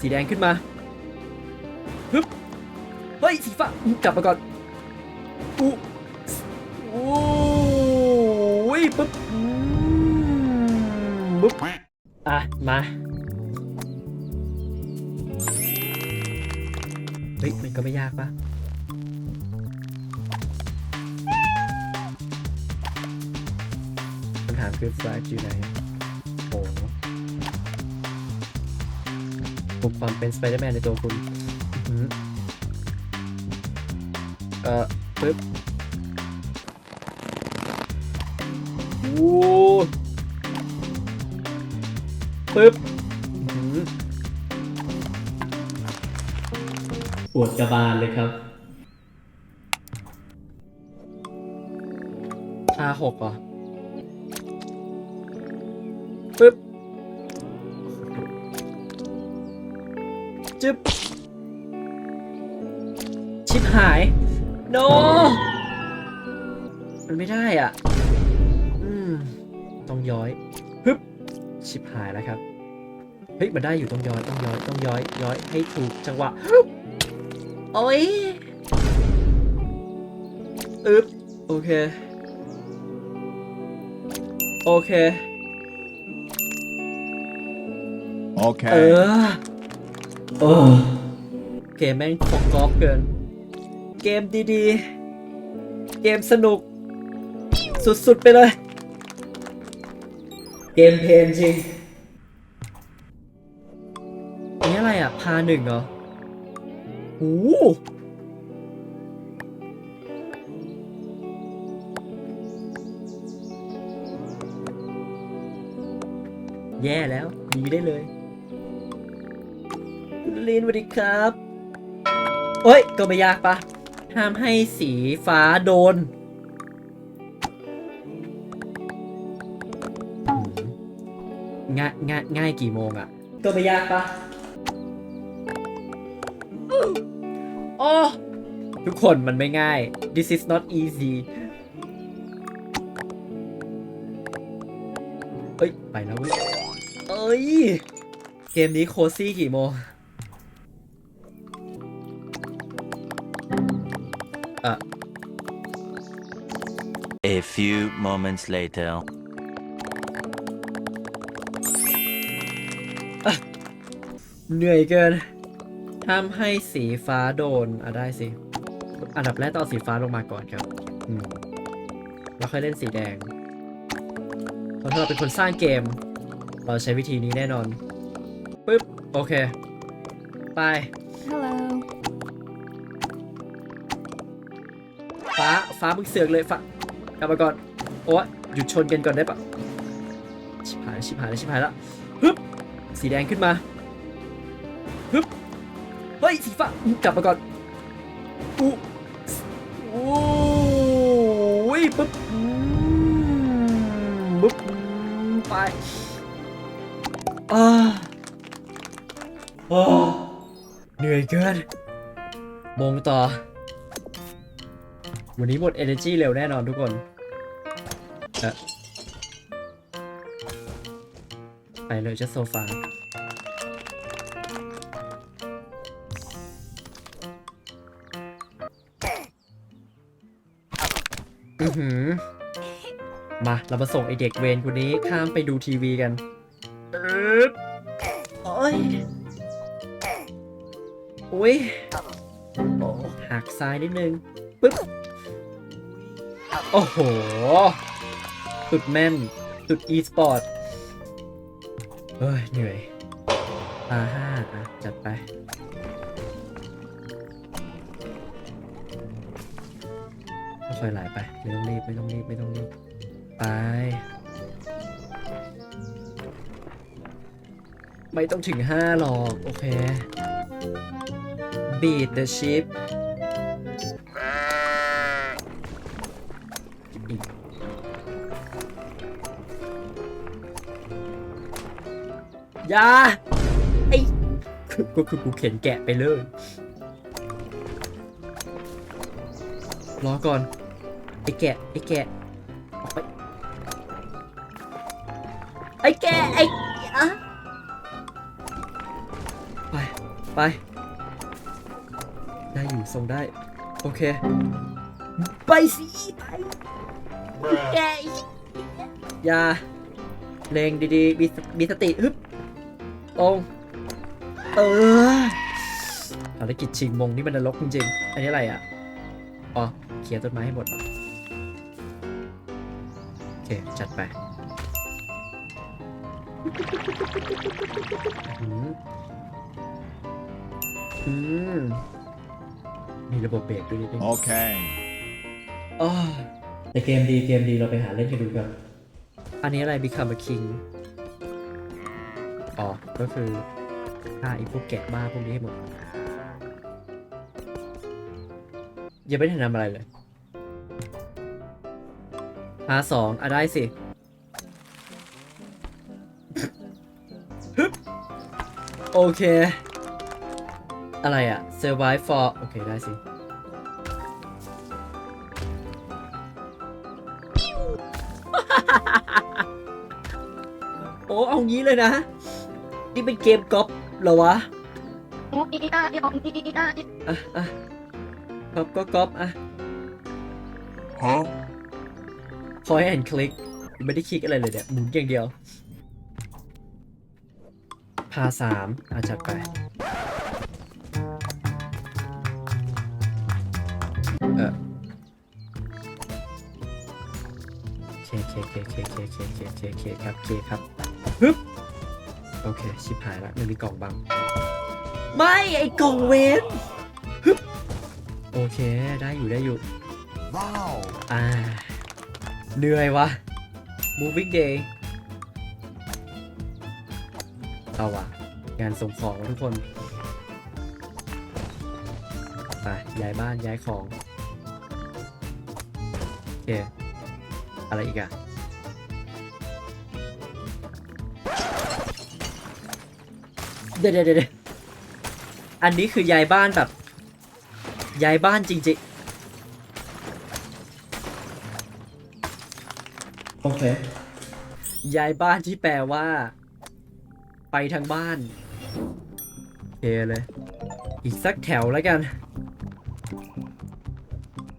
สีแดงขึ้นมาฮึบเฮ้ย สีฟ้ากลับมาก่อนอู้โอ้ยปึ๊บปึ๊บอะ มาเฮ้ยมันก็ไม่ยากปะคำถามคือฟลายอยู่ไหน กความเป็นสไปเดอร์แมนในตัวคุณอื้อหือเอ่อปึ๊บโอ้ปึ๊บอื้อหือปวดกระบาลเลยครับท่าหกเหรอปึ๊บ จึ๊บ ชิบหาย โน มันไม่ได้อะ อืม ต้องย้อยฮึบ ชิบหายแล้วครับ เฮ้ย มันได้อยู่ต้องย้อย ต้องย้อย ต้องย้อย ย้อยให้ถูกจังหวะฮึบโอ้ยอึบโอเค โอเค เอ Okay. อ โอ้เกมแม่งของกอล์ฟเกิน เกมดีๆ เกมสนุก สุดๆไปเลย เกมเพลนจริงอันนี้อะไรอะ พาหนึ่งเหรอโอ้โหแย่แล้วดีได้เลย คุณลีนสวัสดีครับเอ้ย ก็ไม่ยากปะห้ามให้สีฟ้าโดนอืมง่ายง่ายง่ายกี่โมงอะก็ไม่ยากปะโอ้ทุกคนมันไม่ง่าย this is not easy เอ้ย ไปแล้วเว้ย เอ้ย เกมนี้โคซี่กี่โมง A few moments later. เหนื่อยเกินห้ามให้สีฟ้าโดน อะได้สิ อันดับแรกต้องเอาสีฟ้าลงมาก่อนครับ อืมแล้วค่อยเล่นสีแดงเพราะถ้าเราเป็นคนสร้างเกม เราใช้วิธีนี้แน่นอน ปึ๊บ โอเค ไป Hello. ฟ้า ฟ้ามึงเสือกเลยฟ้า กลับมาก่อนโอ้หยุดชนกันก่อนได้ปะชิบหายชิบหายแล้วชิบหายแล้วฮึบสีแดงขึ้นมาฮึบเฮ้ยสีฟ้ากลับมาก่อนอู้โอ้ยปึ๊บอืมปึ๊บไปอ่าอ่าเหนื่อยเกินมงต่อ วันนี้หมด energy เร็วแน่นอนทุกคนเอะไปเลยจะโซฟาอือหือ มา เรามาส่งไอเด็กเวรคนนี้ข้ามไปดูทีวีกันอึ๊บโอ้ยอุ้ยโอ้หักซ้ายนิดนึงปึ๊บ โอ้โห สุดแม่น สุด e สปอร์ต เฮ้ย เหนื่อยตาห้าอะ จัดไป ค่อยๆไหลไป ไม่ต้องรีบ ไม่ต้องรีบ ไม่ต้องรีบ ไป ไม่ต้องถึงห้าหรอก โอเค beat the ship ยาไอ้ก็คือกูเข็นแกะไปเลย รอก่อน ไอ้แกะ ไอ้แกะ ออกไป ไอ้แกะ ไอ้อะไป ไป ได้อยู่ทรงได้ โอเค ไปสิ ไป แกอีกอย่าเลงดีๆมีสมีสติฮึบตรงเออภารกิจชิงมงนี่มันนรกจริงๆ อันนี้อะไรอะ อ๋อเคลียร์ต้นไม้ให้หมดโอเค จัดไปอืมอืมมีระบบเบรกด้วยนิดนึง Okay. อ๋อ แต่เกมดีเกมดีเราไปหาเล่นกันดูกันอันนี้อะไร Become a King อ๋อ ก็คือฆ่าไอ้พวกแกะบ้าพวกนี้ให้หมดยังไม่ได้ทำอะไรเลยหาสองอะได้สิโอเค อะไรอะ survive for โอเค ได้สิ โอ้เอางี้เลยนะ นี่เป็นเกมก๊อปเหรอวะอะอะก๊อปก็ก๊อปอะ Huh? พอให้เห็นคลิกไม่ได้คลิกอะไรเลยเนี่ยหมุนอย่างเดียว พาสามอาจัดไป เออเคเคเคเคเคเคเคเคเคครับเคครับ ฮึบโอเค ชิบหายละมันมีกล่องบัง ไม่ ไอ้กล่องเวนฮึบโอเค ได้อยู่ได้อยู่ Wow. อ่า เหนื่อยวะ moving day เอาวะงานส่งของวะทุกคนไปย้ายบ้านย้ายของ โอเค อะไรอีกอะ เดี๋ยวเดี๋ยวเดี๋ยวอันนี้คือย้ายบ้านแบบย้ายบ้านจริงๆ โอเค ย้ายบ้านที่แปลว่า ไปทางบ้าน โอเคเลย อีกสักแถวแล้วกัน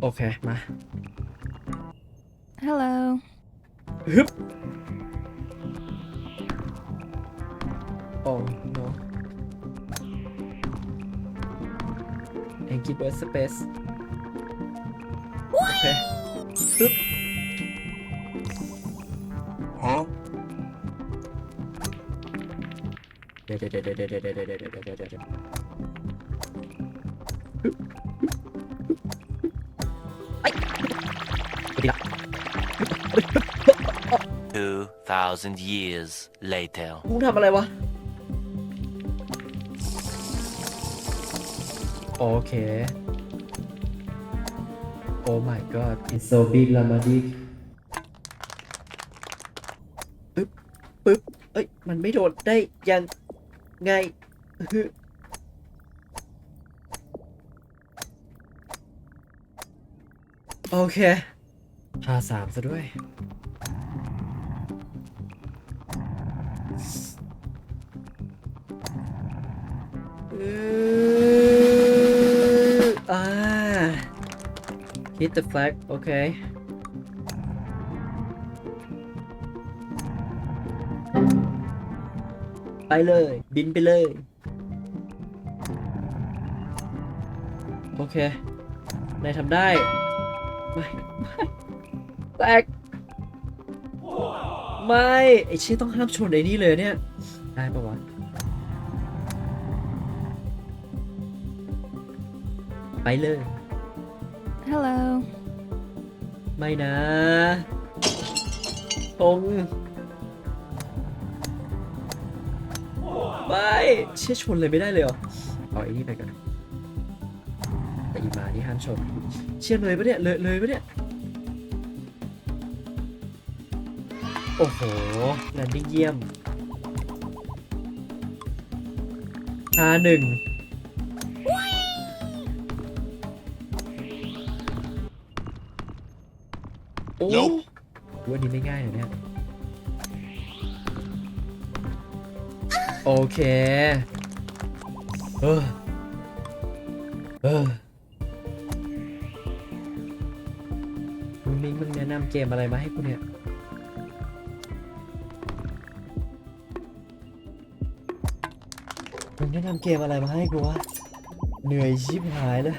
โอเค มา Hello. ฮึบโอ้ no Angry Bird Space โอเคฮึบ Huh? เดี๋ยวเดี๋ยวเดี๋ยวเดี๋ยวเดี๋ยวเดี๋ยวเดี๋ยวเดี๋ยวเดี๋ยวเดี๋ยวเดี๋ยวไอ้ดีละ Two thousand years later. มึงทำอะไรวะ โอเค Oh my god it's so big Lamadik ปึ๊บปึ๊บเอ้ย มันไม่โดดได้ยังไงฮึโอเคพาสามซะด้วย hit the flag โอเคไปเลย บินไปเลย โอเค นายทำได้ ไม่ไม่แตกไม่ ไอเชี่ยต้องห้ามชนไอ้นี่เลยเนี่ย ได้ปะวะไปเลย Hello. ไม่นะ ตรงไม่เชี่ยชนเลยไม่ได้เลยเหรอ เอาไอ้นี่ไปก่อนแต่อีหมานี่ห้ามชน เชี่ยเลยปะเนี่ย เลยเลยปะเนี่ย โอ้โหแลนดิ้งเยี่ยมห้าหนึ่ง โอ้ Nope วันนี้ไม่ง่ายนะเนี่ยโอเคเออเออมึงมิงมึงแนะนำเกมอะไรมาให้กูเนี่ย มึงแนะนำเกมอะไรมาให้กูวะ เหนื่อยชิบหายเลย